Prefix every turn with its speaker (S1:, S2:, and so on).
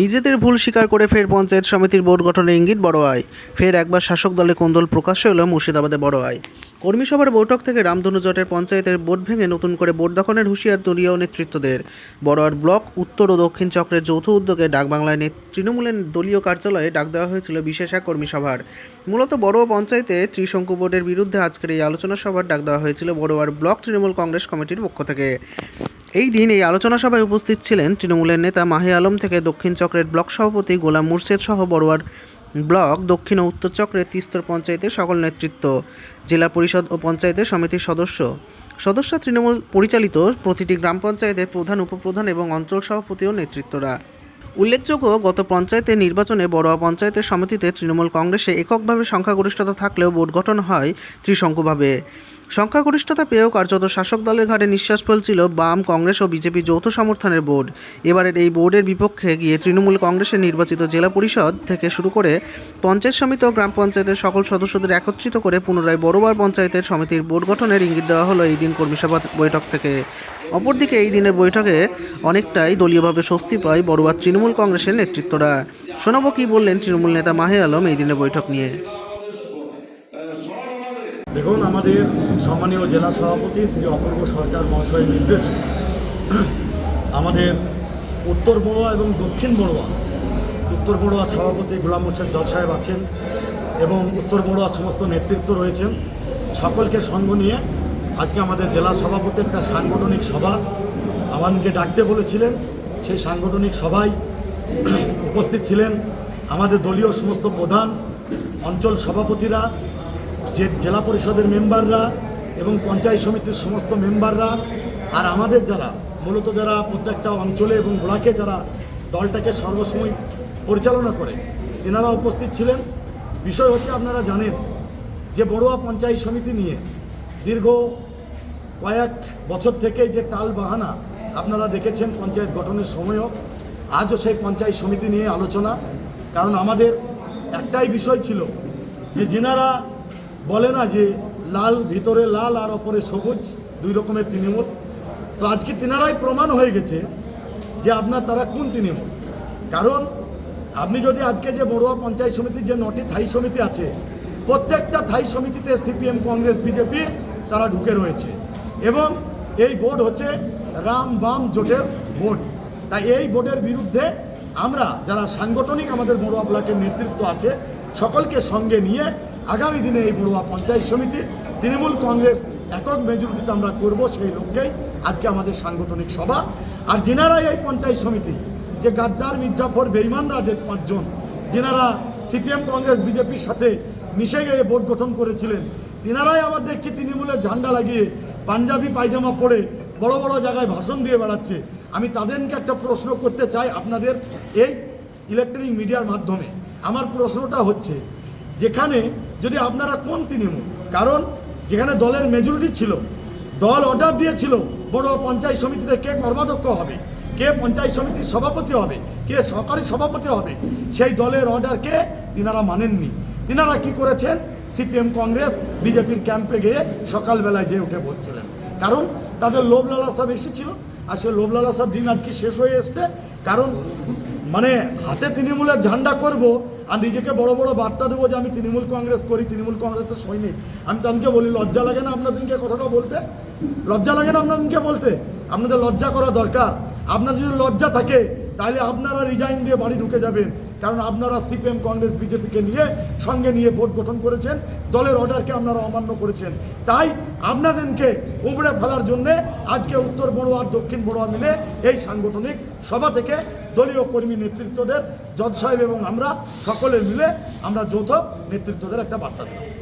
S1: নিজেদের ভুল স্বীকার করে ফের পঞ্চায়েত সমিতির বোর্ড গঠনের ইঙ্গিত বড়োয়ায় ফের একবার শাসক দলে কোন্দল প্রকাশ্য এলো মুর্শিদাবাদে বড়োয়ায় কর্মী সভার বৈঠক থেকে রামধনু জটের পঞ্চায়েতের বোর্ড ভেঙে নতুন করে বোর্ড দখলের হুঁশিয়ার দলীয় নেতৃত্বদের। বড়োয়ার ব্লক, উত্তর ও দক্ষিণ চক্রের যৌথ উদ্যোগে ডাকবাংলায় তৃণমূলের দলীয় কার্যালয়ে ডাক দেওয়া হয়েছিল বিশেষ এক কর্মী সভার। মূলত বড়োয়া পঞ্চায়েতে ত্রিশঙ্কু বোর্ডের বিরুদ্ধে আজকের এই আলোচনা সভার ডাক দেওয়া হয়েছিল বড়োয়ার ব্লক তৃণমূল কংগ্রেস কমিটির পক্ষ থেকে। এই দিন এই আলোচনা সভায় উপস্থিত ছিলেন তৃণমূলের নেতা মাহে আলম থেকে দক্ষিণ চক্রের ব্লক সভাপতি গোলাম মুর্শেদ সহ বড়ুয়ার ব্লক, দক্ষিণ ও উত্তর চক্রের তিস্তর পঞ্চায়েতের সকল নেতৃত্ব, জেলা পরিষদ ও পঞ্চায়েতের সমিতির সদস্য। সদস্য তৃণমূল পরিচালিত প্রতিটি গ্রাম পঞ্চায়েতের প্রধান, উপপ্রধান এবং অঞ্চল সভাপতি ও নেতৃত্বরা। উল্লেখযোগ্য, গত পঞ্চায়েতের নির্বাচনে বড়োয়া পঞ্চায়েতের সমিতিতে তৃণমূল কংগ্রেসে এককভাবে সংখ্যাগরিষ্ঠতা থাকলেও বোর্ড গঠন হয় ত্রিশঙ্কুভাবে। সংখ্যাগরিষ্ঠতা পেয়েও কার্যত শাসক দলের ঘাড়ে নিঃশ্বাস ফেলছিল বাম কংগ্রেস ও বিজেপি যৌথ সমর্থনের বোর্ড। এবারের এই বোর্ডের বিপক্ষে গিয়ে তৃণমূল কংগ্রেসের নির্বাচিত জেলা পরিষদ থেকে শুরু করে পঞ্চায়েত সমিতি ও গ্রাম পঞ্চায়েতের সকল সদস্যদের একত্রিত করে পুনরায় বড়োবার পঞ্চায়েতের সমিতির বোর্ড গঠনের ইঙ্গিত দেওয়া হলো এই দিন কর্মী সভা বৈঠক থেকে। অপরদিকে এই দিনের বৈঠকে অনেকটাই দলীয়ভাবে স্বস্তি পায় বড়ুয়ার তৃণমূল কংগ্রেসের নেতৃত্বরা। শোনাবো কি বললেন তৃণমূল নেতা মাহে আলম এই দিনের বৈঠক নিয়ে।
S2: দেখুন, আমাদের সম্মানীয় জেলা সভাপতি শ্রী অপূর্ব সরকার মহাশয়ের নির্দেশে আমাদের উত্তর বড়ুয়া এবং দক্ষিণ বড়ুয়া, উত্তর বড়ুয়া সভাপতি গোলাম হোসেন জজ সাহেব আছেন এবং উত্তর বড়ুয়ার সমস্ত নেতৃত্ব রয়েছেন। সকলকে সঙ্গ নিয়ে আজকে আমাদের জেলা সভাপতি একটা সাংগঠনিক সভা আমাদেরকে ডাকতে বলেছিলেন। সেই সাংগঠনিক সভায় উপস্থিত ছিলেন আমাদের দলীয় সমস্ত প্রধান, অঞ্চল সভাপতিরা যে জেলা পরিষদের মেম্বাররা এবং পঞ্চায়েত সমিতির সমস্ত মেম্বাররা, আর আমাদের যারা, মূলত যারা প্রত্যেকটা অঞ্চলে এবং ব্লকে যারা দলটাকে সর্বসময় পরিচালনা করে, এনারা উপস্থিত ছিলেন। বিষয় হচ্ছে আপনারা জানেন যে বড়ুয়া পঞ্চায়েত সমিতি নিয়ে দীর্ঘ কয়েক বছর থেকে যে টাল বাহানা আপনারা দেখেছেন পঞ্চায়েত গঠনের সময়ও, আজও সেই পঞ্চায়েত সমিতি নিয়ে আলোচনা। কারণ আমাদের একটাই বিষয় ছিল যে যেনারা বলে না যে লাল ভিতরে লাল আর অপরে সবুজ, দুই রকমের তৃণমূল। তো আজকে তেনারাই প্রমাণ হয়ে গেছে যে আপনার তারা কোন তৃণমূল। কারণ আপনি যদি আজকে যে বড়ুয়া পঞ্চায়েত সমিতির যে নটি থাই সমিতি আছে, প্রত্যেকটা থাই সমিতিতে সিপিএম, কংগ্রেস, বিজেপি তারা ঢুকে রয়েছে। এবং এই বোর্ড হচ্ছে রাম বাম জোটের বোর্ড। তাই এই বোর্ডের বিরুদ্ধে আমরা যারা সাংগঠনিক আমাদের বড়ুয়া ব্লকের নেতৃত্ব আছে, সকলকে সঙ্গে নিয়ে আগামী দিনে এই বড়ুয়া পঞ্চায়েত সমিতি, তৃণমূল কংগ্রেস, একক মেজরিটিতে আমরা করব সেই লক্ষ্যেই আজকে আমাদের সাংগঠনিক সভা। আর যেনারাই এই পঞ্চায়েত সমিতি, যে গাদ্দার, মির্জাফর, বেইমানরা যে পাঁচজন, যেনারা সিপিএম, কংগ্রেস, বিজেপির সাথে মিশে গিয়ে বোর্ড গঠন করেছিলেন তেনারাই আবার দেখছি তৃণমূলের ঝান্ডা লাগিয়ে পাঞ্জাবি পায়জামা পরে বড় বড় জায়গায় ভাষণ দিয়ে বেড়াচ্ছে। আমি তাদেরকে একটা প্রশ্ন করতে চাই আপনাদের এই ইলেকট্রনিক মিডিয়ার মাধ্যমে। আমার প্রশ্নটা হচ্ছে, যেখানে যদি আপনারা কোন তৃণমূল? কারণ যেখানে দলের মেজরিটি ছিল, দল অর্ডার দিয়েছিল, বড় পঞ্চায়েত সমিতিতে কে কর্মাধ্যক্ষ হবে, কে পঞ্চায়েত সমিতির সভাপতি হবে, কে সরকারি সভাপতি হবে, সেই দলের অর্ডারকে তিনারা মানেননি। তিনারা কি করেছেন? সিপিএম কংগ্রেস বিজেপির ক্যাম্পে গিয়ে সকালবেলায় যেয়ে উঠে বসছিলেন। কারণ তাদের লোভ লালসা বেশি ছিল আর সে লোভ লালসার দিন আজকে শেষ হয়ে এসছে। কারণ মানে হাতে তৃণমূলের ঝান্ডা করব আর নিজেকে বড় বড় বার্তা দেবো যে আমি তৃণমূল কংগ্রেস করি, তৃণমূল কংগ্রেসের সৈনিক। আমি তাদেরকে বলি, লজ্জা লাগে না আপনাদেরকে কথাটা বলতে? লজ্জা লাগে না আপনাদেরকে বলতে? আপনাদের লজ্জা করা দরকার। আপনার যদি লজ্জা থাকে, তাহলে আপনারা রিজাইন দিয়ে বাড়ি ঢুকে যাবেন। কারণ আপনারা সিপিএম, কংগ্রেস, বিজেপিকে নিয়ে সঙ্গে নিয়ে ভোট গঠন করেছেন, দলের অর্ডারকে আপনারা অমান্য করেছেন। তাই আপনাদেরকে উমড়ে ফেলার জন্যে আজকে উত্তর বড়োয়া আর দক্ষিণ বড়োয়া মিলে এই সাংগঠনিক সভা থেকে দলীয় কর্মী নেতৃত্বদের, জজ সাহেব এবং আমরা সকলে মিলে আমরা যৌথ নেতৃত্বদের একটা বার্তা দিলাম।